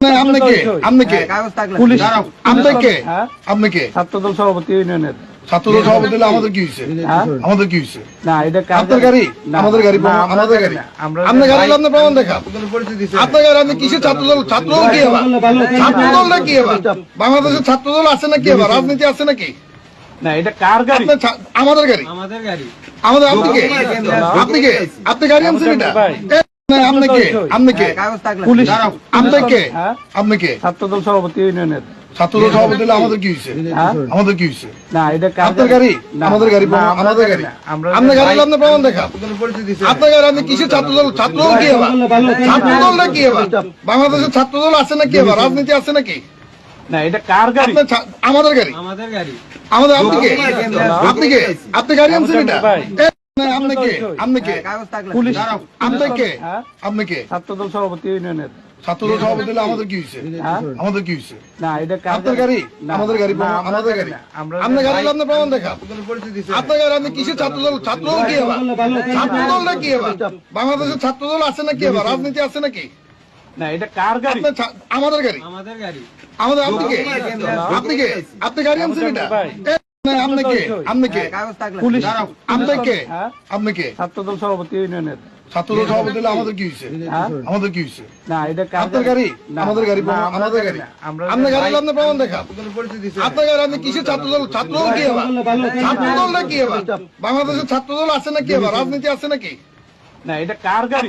না, আপনি কে আপনি কে পুলিশ আপনি কে? আপনি কে ছাত্রদল সভাপতি ইউনিয়নের। ছাত্রদল সভাপতি হলে আমাদের কি হয়েছে? আমাদের কি হয়েছে? না এটা আপনার গাড়ি? আমাদের গাড়ি না, প্রমাণ- আমরা আমাদের গাড়ি। আপনার গাড়ি জানি- প্রমাণ দেখা। কোনো পরিচয় দিছে আপনার গাড়ি আপনি কিসের ছাত্রদল? ছাত্রদল কি এবার? ছাত্রদল না কি এবার বাংলাদেশের ছাত্রদল আছে নাকি এবার? রাজনীতি আছে নাকি? না এটা কার গাড়ি? আমাদের গাড়ি। আমাদের গাড়ি। আমাদের আপনি কে? আপনি কে? আপনি গাড়ি আনছেন এটা? কর্মী, হ্যাঁ? আপনি কে ছাত্রদল সভাপতি ইউনিয়নের। ছাত্রদল সভাপতি আমাদের কি হয়েছে? হ্যাঁ? আমাদের কি হয়েছে? না এটা আপনার গাড়ি? আমাদের গাড়ি না, প্রমাণ- আমরা আমাদের গাড়ি। আপনার গাড়ি আপনি প্রমাণ দেখা। কোনো পরিচয় দিছে। আপনার গাড়ি আপনি কিসের ছাত্রদল? ছাত্রদল কি এবার? ছাত্রদল না কি এবার? বাংলাদেশের ছাত্রদল আছে নাকি এবার? রাজনীতি আছে নাকি না এটা কার গাড়ি? আমাদের গাড়ি। আমাদের গাড়ি। আমাদের আপনি কে? আপনি কে? আপনি গাড়ি আনছেন এটা? আপনি কে? আপনি কে? পুলিশ? আপনি কে? হ্যাঁ? আপনি কে? ছাত্রদল সভাপতি ইউনিয়নের। ছাত্রদল সভাপতি আমাদের কি হয়েছে? হ্যাঁ? আমাদের কি হয়েছে? না এটা আপনার গাড়ি? আমাদের গাড়ি না, প্রমাণ- আমরা আমাদের গাড়ি আপনার গাড়ি আপনি প্রমাণ দেখা কোনো পরিচয় দিছে আপনার গাড়ি আপনি কিসের ছাত্রদল? ছাত্রদল কি এবার? ছাত্রদল না। কি এবার? বাংলাদেশের ছাত্রদল আছে নাকি এবার? রাজনীতি আছে নাকি? না এটা কার গাড়ি? আমাদের গাড়ি। আমাদের গাড়ি। আমাদের আপনি কে? আপনি কে? আপনি গাড়ি আনছেন এটা? আপনি কে আপনি কে পুলিশ আপনি কে হ্যাঁ? আপনি কে ছাত্রদল সভাপতি ইউনিয়নের। ছাত্রদল সভাপতি আমাদের কি হয়েছে? হ্যাঁ? আমাদের কি হয়েছে? না এটা আপনার গাড়ি? আমাদের গাড়ি না, প্রমাণ- আমরা আমাদের গাড়ি আপনার গাড়ি জানি- প্রমাণ দেখা। কোনো পরিচয় দিছে আপনার গাড়ি আপনি কিসের ছাত্রদল? ছাত্রদল কি এবার? ছাত্রদল না কি এবার? বাংলাদেশের ছাত্রদল আছে নাকি এবার? রাজনীতি আছে নাকি? না এটা কার গাড়ি?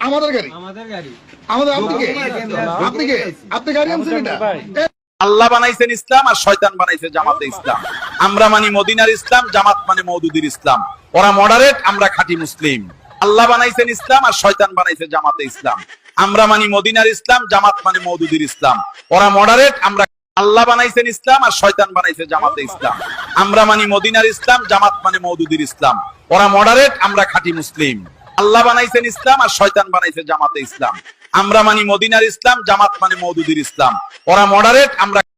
আমাদের গাড়ি। আমাদের গাড়ি। আমাদের আপনি কে? আপনি কে? আপনি গাড়ি আনছেন এটা? আল্লাহ বানাইছেন ইসলাম আর শয়তান বানাইছে জামাতে ইসলাম। আমরা মানি মদিনার ইসলাম, জামাত মানে মৌদুদির ইসলাম। ওরা মডারেট আমরা খাঁটি মুসলিম। আল্লাহ বানাইছেন ইসলাম আর শয়তান বানাইছে জামাতে ইসলাম। আমরা মানি মদিনার ইসলাম, জামাত মানে মৌদুদির ইসলাম। ওরা মডারেট আমরা আল্লাহ বানাইছেন ইসলাম আর শয়তান বানাইছে জামাতে ইসলাম। আমরা মানি মদিনার ইসলাম, জামাত মানে মৌদুদির ইসলাম। ওরা মডারেট আমরা খাঁটি মুসলিম। আল্লাহ বানাইছেন ইসলাম আর শয়তান বানাইছে জামাতে ইসলাম। আমরা মানি মদিনার ইসলাম, জামাত মানে মৌদুদির ইসলাম। ওরা মডারেট আমরা